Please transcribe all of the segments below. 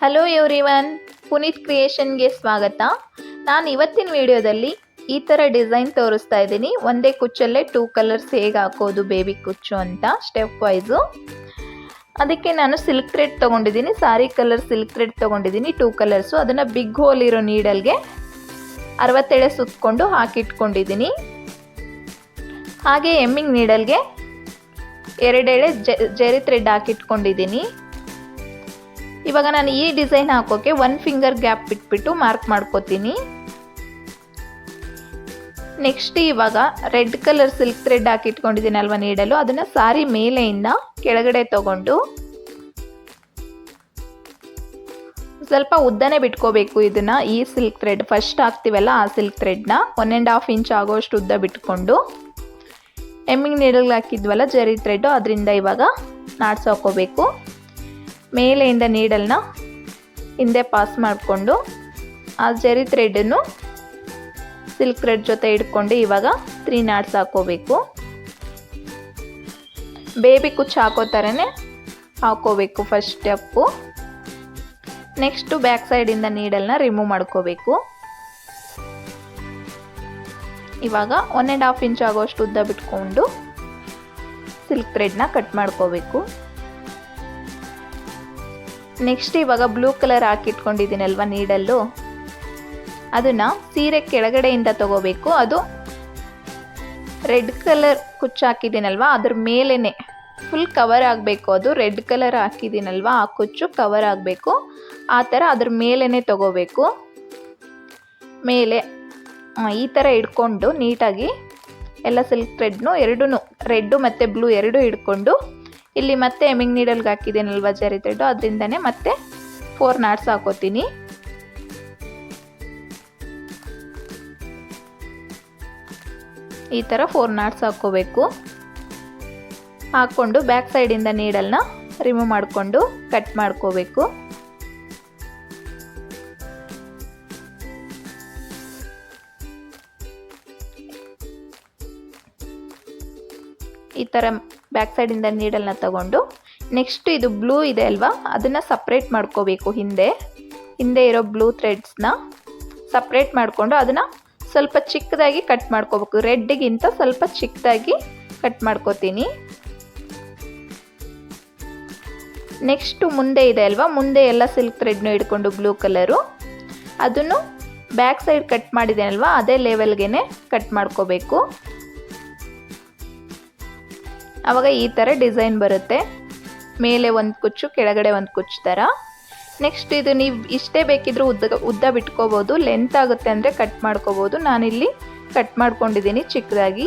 Hello everyone Puneeth ಕ್ರಿಯೇಷನ್ಗೆ ಸ್ವಾಗತ. ನಾನು ಇವತ್ತಿನ ವಿಡಿಯೋದಲ್ಲಿ ಈ ಥರ ಡಿಸೈನ್ ತೋರಿಸ್ತಾ ಇದ್ದೀನಿ. ಒಂದೇ ಕುಚ್ಚಲ್ಲೇ ಟೂ ಕಲರ್ಸ್ ಹೇಗೆ ಹಾಕೋದು ಬೇಬಿ ಕುಚ್ಚು ಅಂತ ಸ್ಟೆಪ್ ವೈಸು ಅದಕ್ಕೆ ನಾನು ಸಿಲ್ಕ್ ಥ್ರೆಡ್ ತೊಗೊಂಡಿದ್ದೀನಿ. ಸಾರಿ ಕಲರ್ ಸಿಲ್ಕ್ ಥ್ರೆಡ್ ತೊಗೊಂಡಿದ್ದೀನಿ ಟೂ ಕಲರ್ಸು ಅದನ್ನು ಬಿಗ್ ಹೋಲ್ ಇರೋ ನೀಡಲ್ಗೆ ಅರವತ್ತೆಳೆ ಸುತ್ತಕೊಂಡು ಹಾಕಿಟ್ಕೊಂಡಿದ್ದೀನಿ. ಹಾಗೆ ಎಮ್ಮಿಂಗ್ ನೀಡಲ್ಗೆ ಎರಡೆಳೆ ಜೆರಿ ಥ್ರೆಡ್ ಹಾಕಿಟ್ಕೊಂಡಿದ್ದೀನಿ. ಇವಾಗ ನಾನು ಈ ಡಿಸೈನ್ ಹಾಕೋಕೆ ಒನ್ ಫಿಂಗರ್ ಗ್ಯಾಪ್ ಬಿಟ್ಬಿಟ್ಟು ಮಾರ್ಕ್ ಮಾಡ್ಕೋತೀನಿ. ನೆಕ್ಸ್ಟ್ ಇವಾಗ ರೆಡ್ ಕಲರ್ ಸಿಲ್ಕ್ ಥ್ರೆಡ್ ಹಾಕಿಟ್ಕೊಂಡಿದ್ದೀನಿ ಅಲ್ವಾ ನೀಡಲು? ಅದನ್ನು ಸಾರಿ ಮೇಲೆಯಿಂದ ಕೆಳಗಡೆ ತಗೊಂಡು ಸ್ವಲ್ಪ ಉದ್ದನೆ ಬಿಟ್ಕೋಬೇಕು ಇದನ್ನ. ಈ ಸಿಲ್ಕ್ ಥ್ರೆಡ್ ಫಸ್ಟ್ ಹಾಕ್ತೀವಲ್ಲ ಆ ಸಿಲ್ಕ್ ಥ್ರೆಡ್ನ ಒನ್ ಆ್ಯಂಡ್ ಹಾಫ್ ಇಂಚ್ ಆಗೋಷ್ಟು ಉದ್ದ ಬಿಟ್ಕೊಂಡು ಎಮ್ಮಿಂಗ್ ನೀಡಲ್ಗೆ ಹಾಕಿದ್ವಲ್ಲ ಜರಿ ಥ್ರೆಡ್ಡು ಅದರಿಂದ ಇವಾಗ ಹಾಕೋಬೇಕು. ಮೇಲೆಯಿಂದ ನೀಡಲ್ನ ಹಿಂದೆ ಪಾಸ್ ಮಾಡಿಕೊಂಡು ಆ ಜರಿ ಥ್ರೆಡನ್ನು ಸಿಲ್ಕ್ ಥ್ರೆಡ್ ಜೊತೆ ಇಟ್ಕೊಂಡು ಇವಾಗ ತ್ರೀ ನಾಟ್ಸ್ ಹಾಕೋಬೇಕು. ಬೇಬಿ ಕುಚ್ಚು ಹಾಕೋ ಥರನೇ ಹಾಕೋಬೇಕು ಫಸ್ಟ್ ಸ್ಟೆಪ್ಪು ನೆಕ್ಸ್ಟು ಬ್ಯಾಕ್ ಸೈಡಿಂದ ನೀಡಲ್ನ ರಿಮೂವ್ ಮಾಡ್ಕೋಬೇಕು. ಇವಾಗ ಒನ್ ಆ್ಯಂಡ್ ಹಾಫ್ ಇಂಚ್ ಆಗೋಷ್ಟು ಉದ್ದ ಬಿಟ್ಕೊಂಡು ಸಿಲ್ಕ್ ಥ್ರೆಡ್ನ ಕಟ್ ಮಾಡ್ಕೋಬೇಕು. ನೆಕ್ಸ್ಟ್ ಇವಾಗ ಬ್ಲೂ ಕಲರ್ ಹಾಕಿಟ್ಕೊಂಡಿದ್ದೀನಲ್ವ ನೀಡಲ್ಲು ಅದನ್ನು ಸೀರೆ ಕೆಳಗಡೆಯಿಂದ ತಗೋಬೇಕು. ಅದು ರೆಡ್ ಕಲರ್ ಕುಚ್ಚು ಹಾಕಿದ್ದೀನಲ್ವ? ಅದ್ರ ಮೇಲೇ ಫುಲ್ ಕವರ್ ಆಗಬೇಕು. ಅದು ರೆಡ್ ಕಲರ್ ಹಾಕಿದ್ದೀನಲ್ವ? ಆ ಕುಚ್ಚು ಕವರ್ ಆಗಬೇಕು. ಆ ಥರ ಅದ್ರ ಮೇಲೇ ತಗೋಬೇಕು. ಮೇಲೆ ಈ ಥರ ಇಟ್ಕೊಂಡು ನೀಟಾಗಿ ಎಲ್ಲ ಸಿಲ್ಕ್ ಥ್ರೆಡ್ನು ಎರಡೂ ರೆಡ್ಡು ಮತ್ತು ಬ್ಲೂ ಎರಡೂ ಹಿಡ್ಕೊಂಡು ಇಲ್ಲಿ ಮತ್ತೆ ಎಮಿಂಗ್ ನೀಡಲ್ಗೆ ಹಾಕಿದ್ದೀನಲ್ವ ಜರಿ ತ್ರೆಡ್ ಅದರಿಂದನೇ ಮತ್ತೆ ಫೋರ್ ನಾಟ್ಸ್ ಹಾಕೋತೀನಿ. ಈ ಥರ ಫೋರ್ ನಾಟ್ಸ್ ಹಾಕ್ಕೋಬೇಕು ಹಾಕ್ಕೊಂಡು ಬ್ಯಾಕ್ ಸೈಡಿಂದ ನೀಡಲ್ನ ರಿಮೂವ್ ಮಾಡಿಕೊಂಡು ಕಟ್ ಮಾಡ್ಕೋಬೇಕು. ಈ ಥರ ಬ್ಯಾಕ್ ಸೈಡಿಂದ ನೀಡಲ್ನ ತಗೊಂಡು ನೆಕ್ಸ್ಟ್ ಇದು ಬ್ಲೂ ಇದೆ ಅಲ್ವಾ? ಅದನ್ನು ಸಪ್ರೇಟ್ ಮಾಡ್ಕೋಬೇಕು ಹಿಂದೆ. ಹಿಂದೆ ಇರೋ ಬ್ಲೂ ಥ್ರೆಡ್ಸ್ನ ಸಪ್ರೇಟ್ ಮಾಡಿಕೊಂಡು ಅದನ್ನು ಸ್ವಲ್ಪ ಚಿಕ್ಕದಾಗಿ ಕಟ್ ಮಾಡ್ಕೋಬೇಕು. ರೆಡ್ಗಿಂತ ಸ್ವಲ್ಪ ಚಿಕ್ಕದಾಗಿ ಕಟ್ ಮಾಡ್ಕೋತೀನಿ. ನೆಕ್ಸ್ಟು ಮುಂದೆ ಇದೆ ಅಲ್ವಾ? ಮುಂದೆ ಎಲ್ಲ ಸಿಲ್ಕ್ ಥ್ರೆಡ್ನು ಇಟ್ಕೊಂಡು ಬ್ಲೂ ಕಲರು ಅದನ್ನು ಬ್ಯಾಕ್ ಸೈಡ್ ಕಟ್ ಮಾಡಿದೆ ಅಲ್ವಾ? ಅದೇ ಲೆವೆಲ್ಗೆ ಕಟ್ ಮಾಡ್ಕೋಬೇಕು. ಆವಾಗ ಈ ಥರ ಡಿಸೈನ್ ಬರುತ್ತೆ. ಮೇಲೆ ಒಂದು ಕುಚ್ಚು, ಕೆಳಗಡೆ ಒಂದು ಕುಚ್ಚು ಥರ ನೆಕ್ಸ್ಟ್ ಇದು ನೀವು ಇಷ್ಟೇ ಬೇಕಿದ್ರೂ ಉದ್ದ ಉದ್ದ ಬಿಟ್ಕೋಬೋದು. ಲೆಂತ್ ಆಗುತ್ತೆ ಅಂದರೆ ಕಟ್ ಮಾಡ್ಕೋಬೋದು. ನಾನಿಲ್ಲಿ ಕಟ್ ಮಾಡ್ಕೊಂಡಿದ್ದೀನಿ ಚಿಕ್ಕದಾಗಿ.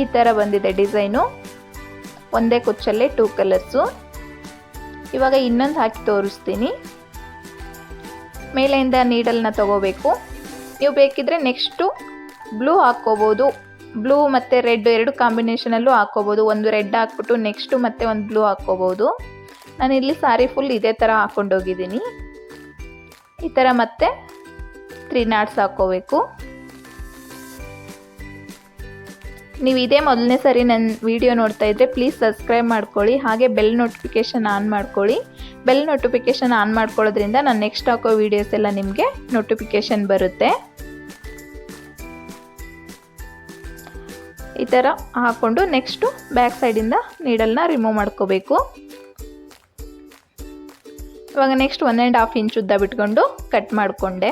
ಈ ಥರ ಬಂದಿದೆ ಡಿಸೈನು. ಒಂದೇ ಕುಚ್ಚಲ್ಲೇ ಟೂ ಕಲರ್ಸು ಇವಾಗ ಇನ್ನೊಂದು ಹಾಕಿ ತೋರಿಸ್ತೀನಿ. ಮೇಲೆಯಿಂದ ನೀಡಲ್ನ ತಗೋಬೇಕು. ನೀವು ಬೇಕಿದ್ರೆ ನೆಕ್ಸ್ಟು ಬ್ಲೂ ಹಾಕ್ಕೋಬೋದು. ಬ್ಲೂ ಮತ್ತು ರೆಡ್ ಎರಡು ಕಾಂಬಿನೇಷನಲ್ಲೂ ಹಾಕ್ಕೋಬೋದು ಒಂದು ರೆಡ್ ಹಾಕ್ಬಿಟ್ಟು ನೆಕ್ಸ್ಟು ಮತ್ತೆ ಒಂದು ಬ್ಲೂ ಹಾಕ್ಕೋಬೋದು ನಾನಿಲ್ಲಿ ಸಾರಿ ಫುಲ್ ಇದೇ ಥರ ಹಾಕ್ಕೊಂಡೋಗಿದ್ದೀನಿ ಈ ಥರ ಮತ್ತೆ ತ್ರೀ ನಾಟ್ಸ್ ಹಾಕ್ಕೋಬೇಕು ನೀವು ಇದೇ ಮೊದಲನೇ ಸರಿ ನನ್ನ ವಿಡಿಯೋ ನೋಡ್ತಾ ಇದ್ದರೆ ಪ್ಲೀಸ್ ಸಬ್ಸ್ಕ್ರೈಬ್ ಮಾಡ್ಕೊಳ್ಳಿ. ಹಾಗೆ ಬೆಲ್ ನೋಟಿಫಿಕೇಷನ್ ಆನ್ ಮಾಡ್ಕೊಳ್ಳಿ. ಬೆಲ್ ನೋಟಿಫಿಕೇಷನ್ ಆನ್ ಮಾಡ್ಕೊಳ್ಳೋದ್ರಿಂದ ನಾನು ನೆಕ್ಸ್ಟ್ ಹಾಕೋ ವೀಡಿಯೋಸ್ ಎಲ್ಲ ನಿಮಗೆ ನೋಟಿಫಿಕೇಷನ್ ಬರುತ್ತೆ. ಈ ಥರ ಹಾಕ್ಕೊಂಡು ನೆಕ್ಸ್ಟು ಬ್ಯಾಕ್ ಸೈಡಿಂದ ನೀಡಲ್ನ ರಿಮೂವ್ ಮಾಡ್ಕೋಬೇಕು. ಇವಾಗ next one and half inch ಉದ್ದ ಬಿಟ್ಕೊಂಡು ಕಟ್ ಮಾಡಿಕೊಂಡೆ.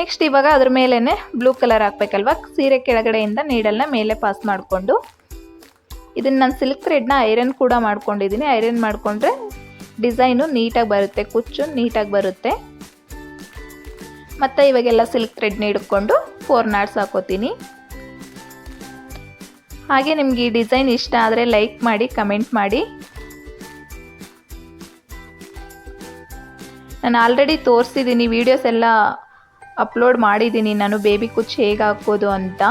ನೆಕ್ಸ್ಟ್ ಇವಾಗ ಅದ್ರ ಮೇಲೇ ಬ್ಲೂ ಕಲರ್ ಹಾಕ್ಬೇಕಲ್ವ? ಸೀರೆ ಕೆಳಗಡೆಯಿಂದ ನೀಡಲ್ನ ಮೇಲೆ ಪಾಸ್ ಮಾಡಿಕೊಂಡು. ಇದನ್ನು ನಾನು ಸಿಲ್ಕ್ ಥ್ರೆಡ್ನ ಐರನ್ ಕೂಡ ಮಾಡ್ಕೊಂಡಿದ್ದೀನಿ ಐರನ್ ಮಾಡಿಕೊಂಡ್ರೆ ಡಿಸೈನು ನೀಟಾಗಿ ಬರುತ್ತೆ, ಕುಚ್ಚು ನೀಟಾಗಿ ಬರುತ್ತೆ. ಮತ್ತು ಇವಾಗೆಲ್ಲ ಸಿಲ್ಕ್ ಥ್ರೆಡ್ನ ಹಿಡ್ಕೊಂಡು ಫೋರ್ ನಾಟ್ಸ್ ಹಾಕೋತೀನಿ. ಹಾಗೆ ನಿಮ್ಗೆ ಈ ಡಿಸೈನ್ ಇಷ್ಟ ಆದರೆ ಲೈಕ್ ಮಾಡಿ, ಕಮೆಂಟ್ ಮಾಡಿ. ನಾನು ಆಲ್ರೆಡಿ ತೋರಿಸಿದ್ದೀನಿ ವೀಡಿಯೋಸ್ ಎಲ್ಲ ಅಪ್ಲೋಡ್ ಮಾಡಿದ್ದೀನಿ ನಾನು ಬೇಬಿ ಕುಚ್ಚು ಹೇಗೆ ಹಾಕೋದು ಅಂತ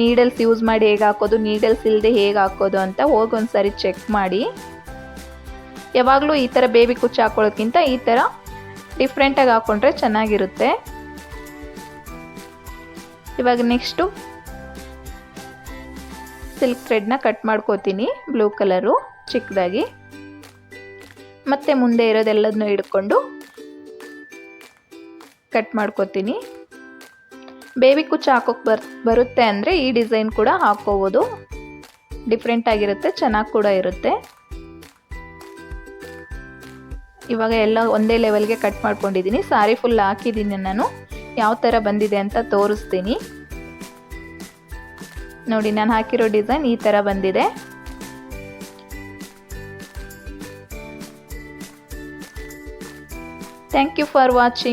ನೀಡಲ್ಸ್ ಯೂಸ್ ಮಾಡಿ ಹೇಗೆ ಹಾಕೋದು ನೀಡಲ್ಸ್ ಇಲ್ಲದೆ ಹೇಗೆ ಹಾಕೋದು ಅಂತ ಹೋಗಿ ಒಂದು ಸರಿ ಚೆಕ್ ಮಾಡಿ. ಯಾವಾಗಲೂ ಈ ಥರ ಬೇಬಿ ಕುಚ್ಚು ಹಾಕೊಳ್ಳೋದ್ಕಿಂತ ಈ ಥರ ಡಿಫ್ರೆಂಟಾಗಿ ಹಾಕ್ಕೊಂಡ್ರೆ ಚೆನ್ನಾಗಿರುತ್ತೆ. ಇವಾಗ ನೆಕ್ಸ್ಟು ಸಿಲ್ಕ್ ಥ್ರೆಡ್ನ ಕಟ್ ಮಾಡ್ಕೋತೀನಿ ಬ್ಲೂ ಕಲರು ಚಿಕ್ಕದಾಗಿ. ಮತ್ತು ಮುಂದೆ ಇರೋದೆಲ್ಲದನ್ನು ಹಿಡ್ಕೊಂಡು ಕಟ್ ಮಾಡ್ಕೊತೀನಿ. ಬೇಬಿ ಕುಚ್ಚ ಹಾಕೋಕ್ಕೆ ಬರ್, ಬರುತ್ತೆ ಅಂದರೆ ಈ ಡಿಸೈನ್ ಕೂಡ ಹಾಕ್ಕೋಬೋದು ಡಿಫ್ರೆಂಟ್ ಆಗಿರುತ್ತೆ, ಚೆನ್ನಾಗಿ ಕೂಡ ಇರುತ್ತೆ. ಇವಾಗ ಎಲ್ಲ ಒಂದೇ ಲೆವೆಲ್ಗೆ ಕಟ್ ಮಾಡ್ಕೊಂಡಿದ್ದೀನಿ ಸಾರಿ ಫುಲ್ ಹಾಕಿದ್ದೀನಿ ನಾನು. ಯಾವ ಥರ ಬಂದಿದೆ ಅಂತ ತೋರಿಸ್ತೀನಿ. ನೋಡಿ ನಾನು ಹಾಕಿರೋ ಡಿಸೈನ್ ಈ ಥರ ಬಂದಿದೆ. Thank you for watching